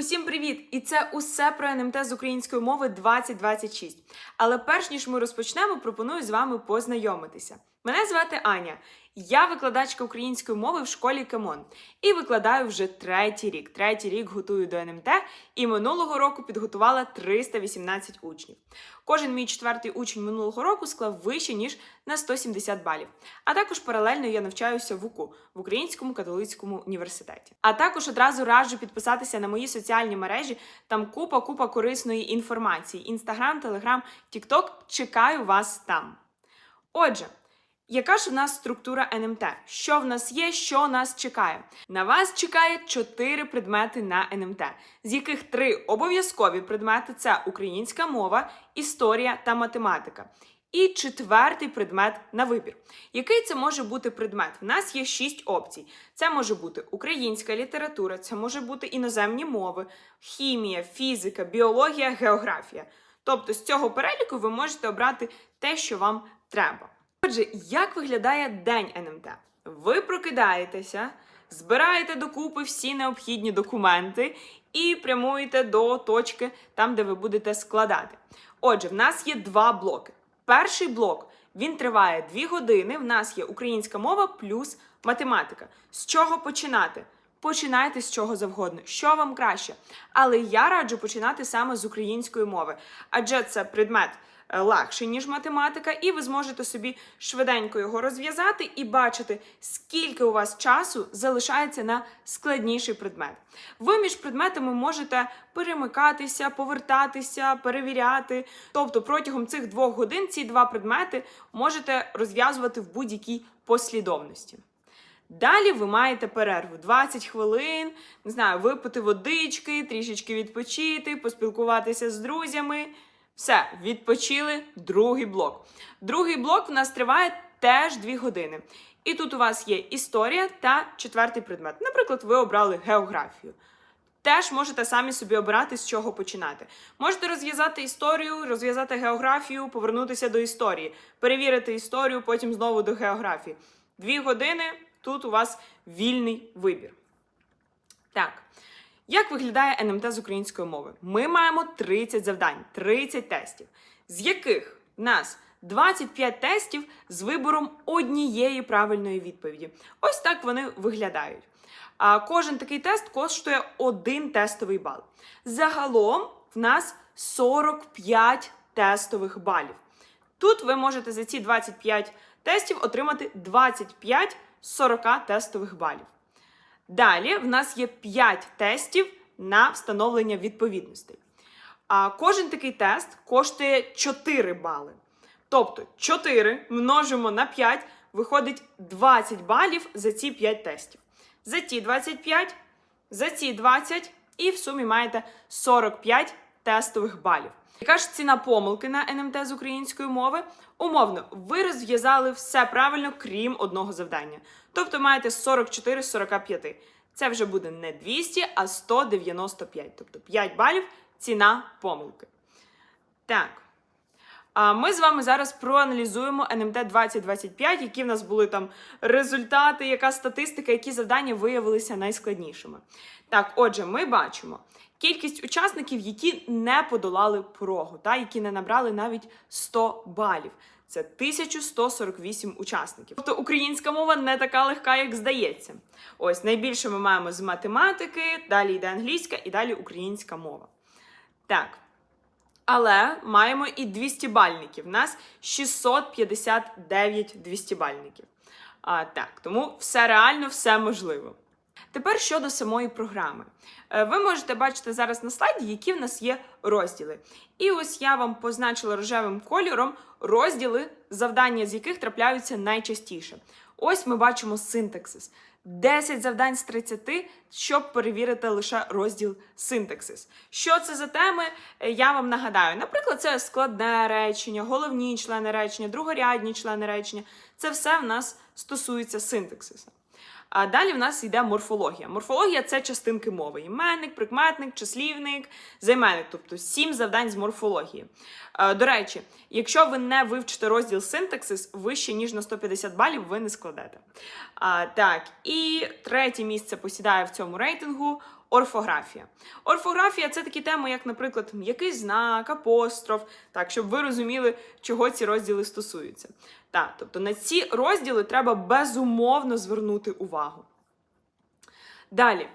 Усім привіт! І це усе про НМТ з української мови 2026. Але перш ніж ми розпочнемо, пропоную з вами познайомитися. Мене звати Аня. Я викладачка української мови в школі Кемон і викладаю вже третій рік. Третій рік готую до НМТ і минулого року підготувала 318 учнів. Кожен мій четвертий учень минулого року склав вище ніж на 170 балів. А також паралельно я навчаюся в УКУ в Українському католицькому університеті. А також одразу раджу підписатися на мої соціальні мережі. Там купа купа корисної інформації. Інстаграм, Телеграм, Тікток. Чекаю вас там. Отже. Яка ж в нас структура НМТ? Що в нас є, що нас чекає? На вас чекає чотири предмети на НМТ, з яких три обов'язкові предмети це українська мова, історія та математика. І четвертий предмет на вибір. Який це може бути предмет? В нас є шість опцій. Це може бути українська література, це може бути іноземні мови, хімія, фізика, біологія, географія. Тобто з цього переліку ви можете обрати те, що вам треба. Отже, як виглядає день НМТ? Ви прокидаєтеся, збираєте докупи всі необхідні документи і прямуєте до точки, там, де ви будете складати. Отже, в нас є два блоки. Перший блок він триває 2 години. В нас є українська мова плюс математика. З чого починати? Починайте з чого завгодно, що вам краще. Але я раджу починати саме з української мови, адже це предмет е, легший, ніж математика, і ви зможете собі швиденько його розв'язати і бачити, скільки у вас часу залишається на складніший предмет. Ви між предметами можете перемикатися, повертатися, перевіряти. Тобто протягом цих двох годин ці два предмети можете розв'язувати в будь-якій послідовності. Далі ви маєте перерву 20 хвилин, не знаю, випити водички, трішечки відпочити, поспілкуватися з друзями. Все, відпочили другий блок. Другий блок у нас триває теж 2 години. І тут у вас є історія та четвертий предмет. Наприклад, ви обрали географію. Теж можете самі собі обирати, з чого починати. Можете розв'язати історію, розв'язати географію, повернутися до історії, перевірити історію, потім знову до географії. Дві години тут у вас вільний вибір. Так. Як виглядає НМТ з української мови? Ми маємо 30 завдань, 30 тестів, з яких в нас 25 тестів з вибором однієї правильної відповіді. Ось так вони виглядають. А кожен такий тест коштує один тестовий бал. Загалом в нас 45 тестових балів. Тут ви можете за ці 25 тестів отримати 25 з 40 тестових балів. Далі в нас є 5 тестів на встановлення відповідностей. А кожен такий тест коштує 4 бали. Тобто 4 множимо на 5, виходить 20 балів за ці 5 тестів. За ті 25, за ці 20 і в сумі маєте 45 тестових балів. Яка ж ціна помилки на НМТ з української мови? Умовно, ви розв'язали все правильно, крім одного завдання. Тобто маєте 44 з 45. Це вже буде не 200, а 195. Тобто 5 балів ціна помилки. Так. Ми з вами зараз проаналізуємо НМТ 2025, які в нас були там результати, яка статистика, які завдання виявилися найскладнішими. Так, отже, ми бачимо кількість учасників, які не подолали порогу, та які не набрали навіть 100 балів. Це 1148 учасників. Тобто українська мова не така легка, як здається. Ось найбільше ми маємо з математики, далі йде англійська і далі українська мова. Так. Але маємо і 200 бальників. У нас 659 200 бальників. А, так, тому все реально, все можливо. Тепер щодо самої програми. Е, Ви можете бачити зараз на слайді, які в нас є розділи. І ось я вам позначила рожевим кольором розділи, завдання з яких трапляються найчастіше. Ось ми бачимо синтаксис. 10 завдань з 30, щоб перевірити лише розділ синтаксис. Що це за теми? Е, Я вам нагадаю. Наприклад, це складне речення, головні члени речення, другорядні члени речення. Це все в нас стосується синтаксиса. А далі в нас йде морфологія. Морфологія це частинки мови: іменник, прикметник, числівник, займенник, тобто сім завдань з морфології. Е, До речі, якщо ви не вивчите розділ синтаксис, вище ніж на 150 балів ви не складете. Так, і третє місце посідає в цьому рейтингу орфографія. Орфографія це такі теми, як, наприклад, м'який знак, апостроф, так, щоб ви розуміли, чого ці розділи стосуються. Так, тобто на ці розділи треба безумовно звернути увагу. Далі.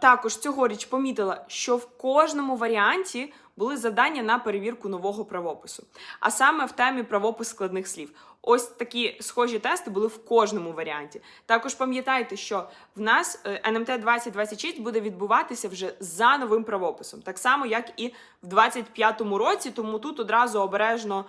Також цьогоріч помітила, що в кожному варіанті були завдання на перевірку нового правопису, а саме в темі правопис складних слів. Ось такі схожі тести були в кожному варіанті. Також пам'ятайте, що в нас е, НМТ 2026 буде відбуватися вже за новим правописом, так само як і в 25-му році. Тому тут одразу обережно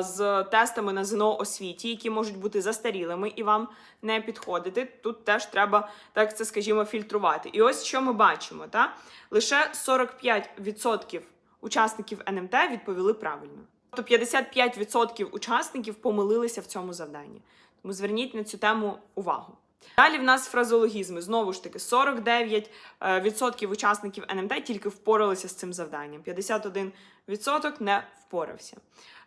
з тестами на ЗНО освіті, які можуть бути застарілими і вам не підходити. Тут теж треба, так це скажімо, фільтрувати. І ось що ми бачимо: та? лише 45% учасників НМТ відповіли правильно. Тобто 55% учасників помилилися в цьому завданні. Тому зверніть на цю тему увагу. Далі в нас фразологізми. Знову ж таки, 49% е, учасників НМТ тільки впоралися з цим завданням. 51% не впорався.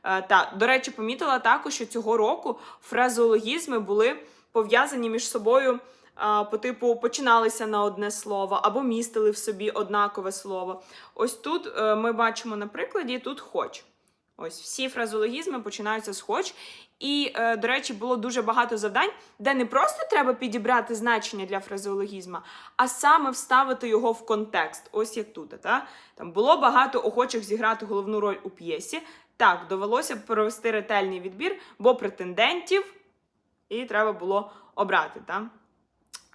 Е, Та, до речі, помітила також, що цього року фразеологізми були пов'язані між собою по типу починалися на одне слово або містили в собі однакове слово. Ось тут е, ми бачимо на прикладі тут хоч. Ось всі фразеологізми починаються з хоч. І, е, до речі, було дуже багато завдань, де не просто треба підібрати значення для фразеологізма, а саме вставити його в контекст. Ось як тут. Та? Там було багато охочих зіграти головну роль у п'єсі. Так, довелося провести ретельний відбір, бо претендентів і треба було обрати. Та?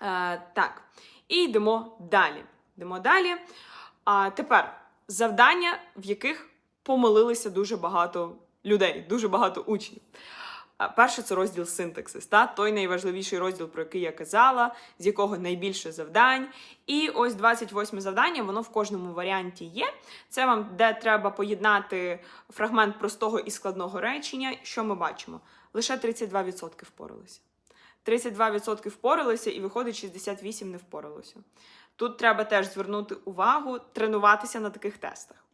Е, так, і йдемо далі. Йдемо далі. А тепер завдання, в яких помилилися дуже багато людей, дуже багато учнів. Перше це розділ синтаксис, та той найважливіший розділ, про який я казала, з якого найбільше завдань. І ось 28 завдання, воно в кожному варіанті є. Це вам де треба поєднати фрагмент простого і складного речення. Що ми бачимо? Лише 32% впоралися. 32% впоралися, і виходить, 68% не впоралося. Тут треба теж звернути увагу, тренуватися на таких тестах.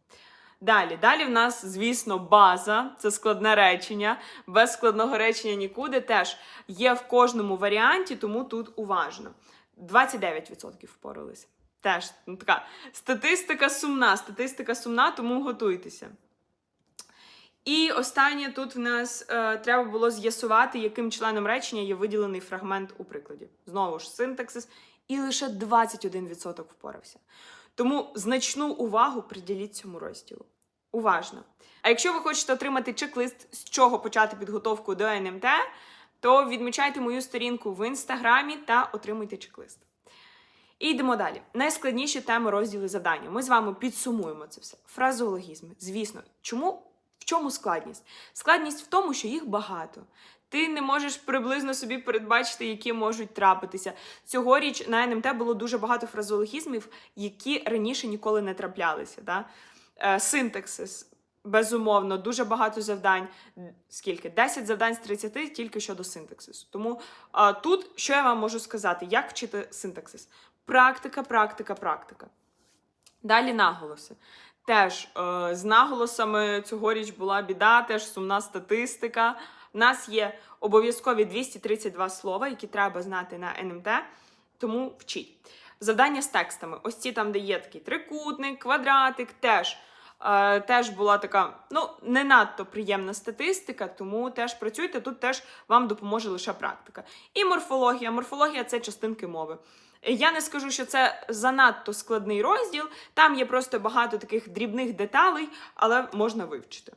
Далі, далі в нас, звісно, база, це складне речення. Без складного речення нікуди теж є в кожному варіанті, тому тут уважно. 29% впоралися. Теж ну, така статистика сумна, статистика сумна, тому готуйтеся. І останнє тут в нас е, треба було з'ясувати, яким членом речення є виділений фрагмент у прикладі. Знову ж синтаксис, і лише 21% впорався. Тому значну увагу приділіть цьому розділу. Уважно. А якщо ви хочете отримати чек-лист, з чого почати підготовку до НМТ, то відмічайте мою сторінку в інстаграмі та отримуйте чек-лист. І йдемо далі. Найскладніші теми розділи завдання. Ми з вами підсумуємо це все. Фразеологізми. Звісно, чому? В чому складність? Складність в тому, що їх багато. Ти не можеш приблизно собі передбачити, які можуть трапитися. Цьогоріч на НМТ було дуже багато фразеологізмів, які раніше ніколи не траплялися. Да? Е, синтаксис, безумовно, дуже багато завдань. Скільки? 10 завдань з 30 тільки щодо синтаксису. Тому тут що я вам можу сказати, як вчити синтаксис? Практика, практика, практика. Далі наголоси. Теж е, з наголосами цьогоріч була біда, теж сумна статистика. У нас є обов'язкові 232 слова, які треба знати на НМТ, тому вчіть. Завдання з текстами. Ось ці там, де є такий трикутник, квадратик, теж. Е, теж була така ну не надто приємна статистика, тому теж працюйте. Тут теж вам допоможе лише практика. І морфологія. Морфологія це частинки мови. Я не скажу, що це занадто складний розділ. Там є просто багато таких дрібних деталей, але можна вивчити.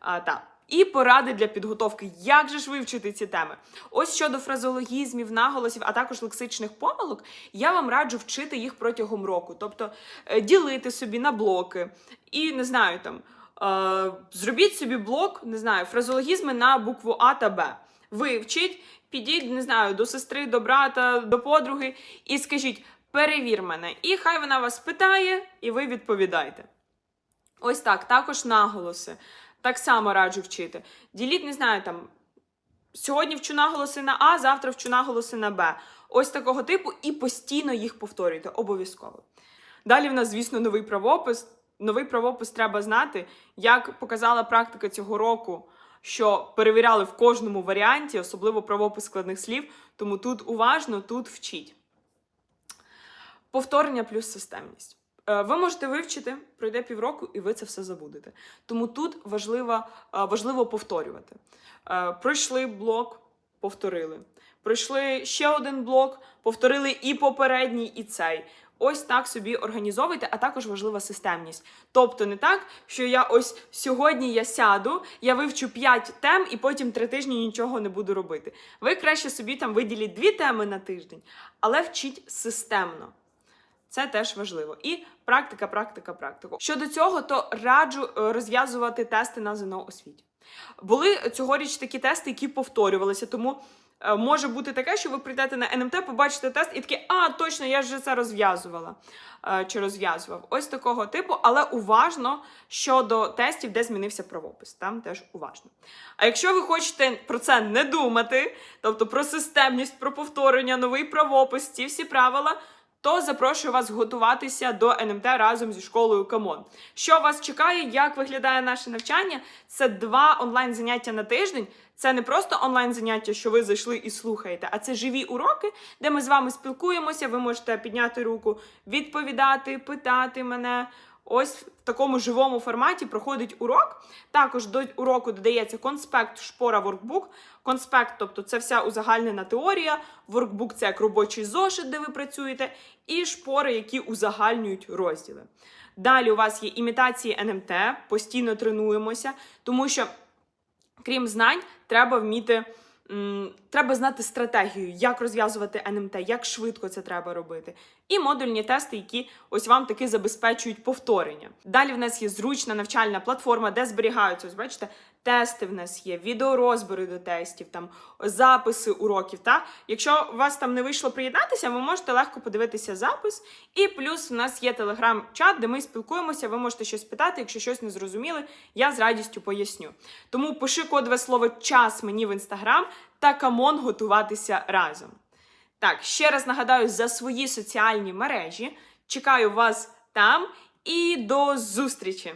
А, так. І поради для підготовки. Як же ж вивчити ці теми? Ось щодо фразеологізмів, наголосів, а також лексичних помилок, я вам раджу вчити їх протягом року. Тобто е, ділити собі на блоки. І не знаю, там е, зробіть собі блок, не знаю, фразеологізми на букву А та Б. Вивчіть, підіть, не знаю, до сестри, до брата, до подруги і скажіть: перевір мене. І хай вона вас питає, і ви відповідаєте. Ось так, також наголоси. Так само раджу вчити. Діліть, не знаю, там. Сьогодні вчу наголоси на А, завтра вчу наголоси на Б. Ось такого типу, і постійно їх повторюйте, обов'язково. Далі в нас, звісно, новий правопис. Новий правопис треба знати, як показала практика цього року, що перевіряли в кожному варіанті, особливо правопис складних слів. Тому тут уважно, тут вчіть. Повторення плюс системність. Е, Ви можете вивчити, пройде півроку, і ви це все забудете. Тому тут важливо, е, важливо повторювати. Е, Пройшли блок, повторили. Пройшли ще один блок, повторили і попередній, і цей. Ось так собі організовуйте, а також важлива системність. Тобто не так, що я ось сьогодні я сяду, я вивчу 5 тем і потім 3 тижні нічого не буду робити. Ви краще собі там виділіть 2 теми на тиждень, але вчіть системно. Це теж важливо. І практика, практика, практика. Щодо цього, то раджу е, розв'язувати тести на ЗНО освіті. Були цьогоріч такі тести, які повторювалися, тому може бути таке, що ви прийдете на НМТ, побачите тест і такі, а, точно, я вже це розв'язувала е, чи розв'язував. Ось такого типу, але уважно щодо тестів, де змінився правопис. Там теж уважно. А якщо ви хочете про це не думати, тобто про системність, про повторення, новий правопис, ці всі правила. То запрошую вас готуватися до НМТ разом зі школою Камон. Що вас чекає, як виглядає наше навчання? Це два онлайн заняття на тиждень. Це не просто онлайн заняття, що ви зайшли і слухаєте, а це живі уроки, де ми з вами спілкуємося. Ви можете підняти руку, відповідати, питати мене. Ось в такому живому форматі проходить урок. Також до уроку додається конспект шпора воркбук. Конспект, тобто це вся узагальнена теорія. Воркбук це як робочий зошит, де ви працюєте, і шпори, які узагальнюють розділи. Далі у вас є імітації НМТ, постійно тренуємося, тому що, крім знань, треба вміти. Треба знати стратегію, як розв'язувати НМТ, як швидко це треба робити. І модульні тести, які ось вам таки забезпечують повторення. Далі в нас є зручна навчальна платформа, де зберігаються, ось бачите, тести в нас є, відеорозбори до тестів, там записи уроків. Та якщо у вас там не вийшло приєднатися, ви можете легко подивитися запис. І плюс в нас є телеграм-чат, де ми спілкуємося. Ви можете щось питати, якщо щось не зрозуміли, я з радістю поясню. Тому пиши кодове слово час мені в інстаграм та камон готуватися разом. Так, ще раз нагадаю за свої соціальні мережі. Чекаю вас там і до зустрічі!